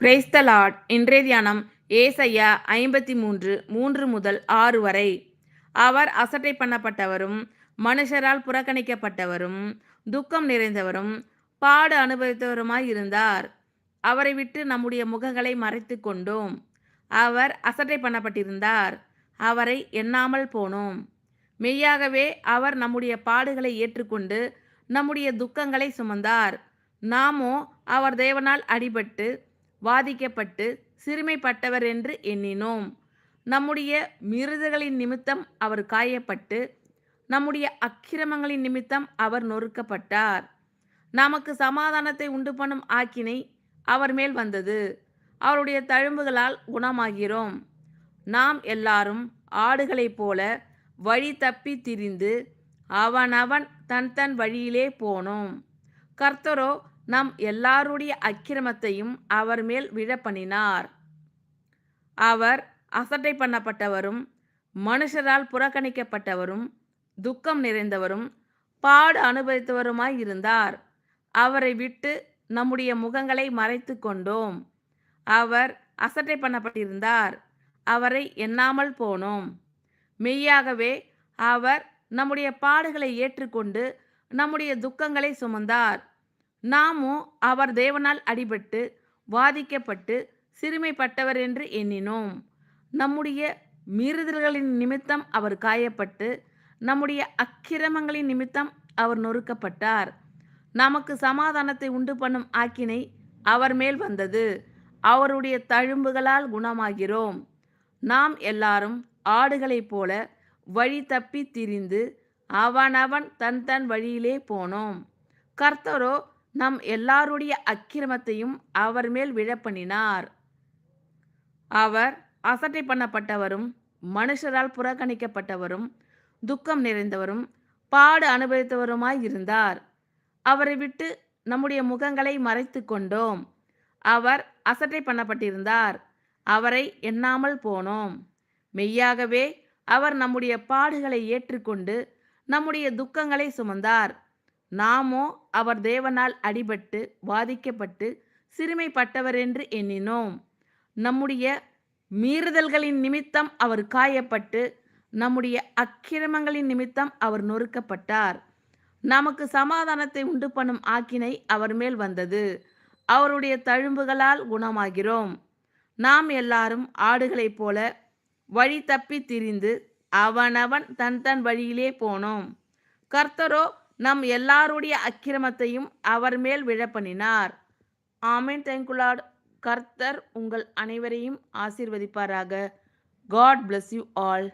Praise the Lord இன்றைய தியானம் ஏசையா ஐம்பத்தி மூன்று மூன்று முதல் ஆறு வரை. அவர் அசட்டை பண்ணப்பட்டவரும் மனுஷரால் புறக்கணிக்கப்பட்டவரும் துக்கம் நிறைந்தவரும் பாடு அனுபவித்தவருமாய் இருந்தார். அவரை விட்டு நம்முடைய முகங்களை மறைத்து கொண்டோம். அவர் அசட்டை பண்ணப்பட்டிருந்தார். அவரை எண்ணாமல் போனோம். மெய்யாகவே அவர் நம்முடைய பாடுகளை ஏற்றுக்கொண்டு நம்முடைய துக்கங்களை சுமந்தார். நாமோ அவர் தேவனால் அடிபட்டு வாதிக்கப்பட்டு சிறுமைப்பட்டவர் என்று எண்ணினோம். நம்முடைய மிருதுகளின் நிமித்தம் அவர் காயப்பட்டு நம்முடைய அக்கிரமங்களின் நிமித்தம் அவர் நொறுக்கப்பட்டார். நமக்கு சமாதானத்தை உண்டு பண்ணும் ஆக்கினை அவர் மேல் வந்தது. அவருடைய தழும்புகளால் குணமாகிறோம். நாம் எல்லாரும் ஆடுகளைப் போல வழி தப்பி திரிந்து அவனவன் தன் தன் வழியிலே போனோம். கர்த்தரோ நம் எல்லாருடைய அக்கிரமத்தையும் அவர் மேல் விழப்பண்ணினார். அவர் அசட்டை பண்ணப்பட்டவரும் மனுஷரால் புறக்கணிக்கப்பட்டவரும் துக்கம் நிறைந்தவரும் பாடு அனுபவித்தவருமாய் இருந்தார். அவரை விட்டு நம்முடைய முகங்களை மறைத்து கொண்டோம். அவர் அசட்டை பண்ணப்பட்டிருந்தார். அவரை எண்ணாமல் போனோம். மெய்யாகவே அவர் நம்முடைய பாடுகளை ஏற்றுக்கொண்டு நம்முடைய துக்கங்களை சுமந்தார். நாமும் அவர் தேவனால் அடிபட்டு வாதிக்கப்பட்டு சிறுமைப்பட்டவர் என்று எண்ணினோம். நம்முடைய மீறுதல்களின் நிமித்தம் அவர் காயப்பட்டு நம்முடைய அக்கிரமங்களின் நிமித்தம் அவர் நொறுக்கப்பட்டார். நமக்கு சமாதானத்தை உண்டு பண்ணும் ஆக்கினை அவர் மேல் வந்தது. அவருடைய தழும்புகளால் குணமாகிறோம். நாம் எல்லாரும் ஆடுகளைப் போல வழி தப்பி திரிந்து அவனவன் தன் தன் வழியிலே போனோம். கர்த்தரோ நம் எல்லாருடைய அக்கிரமத்தையும் அவர் மேல் விழப்பண்ணினார். அவர் அசட்டை பண்ணப்பட்டவரும் மனுஷரால் புறக்கணிக்கப்பட்டவரும் துக்கம் நிறைந்தவரும் பாடு அனுபவித்தவருமாய் இருந்தார். அவரை விட்டு நம்முடைய முகங்களை மறைத்து கொண்டோம். அவர் அசட்டை பண்ணப்பட்டிருந்தார். அவரை எண்ணாமல் போனோம். மெய்யாகவே அவர் நம்முடைய பாடுகளை ஏற்றுக்கொண்டு நம்முடைய துக்கங்களை சுமந்தார். நாமோ அவர் தேவனால் அடிபட்டு வாதிக்கப்பட்டு சிறுமைப்பட்டவர் என்று எண்ணினோம். நம்முடைய மீறுதல்களின் நிமித்தம் அவர் காயப்பட்டு நம்முடைய அக்கிரமங்களின் நிமித்தம் அவர் நொறுக்கப்பட்டார். நமக்கு சமாதானத்தை உண்டு பண்ணும் ஆக்கினை அவர் மேல் வந்தது. அவருடைய தழும்புகளால் குணமாகிறோம். நாம் எல்லாரும் ஆடுகளைப் போல வழி தப்பி திரிந்து அவனவன் தன் தன் வழியிலே போனோம். கர்த்தரோ நம் எல்லாருடைய அக்கிரமத்தையும் அவர் மேல் விழப்பண்ணினார். ஆமீன். தேங்குலாட் கர்த்தர் உங்கள் அனைவரையும் ஆசீர்வதிப்பாராக. God bless you all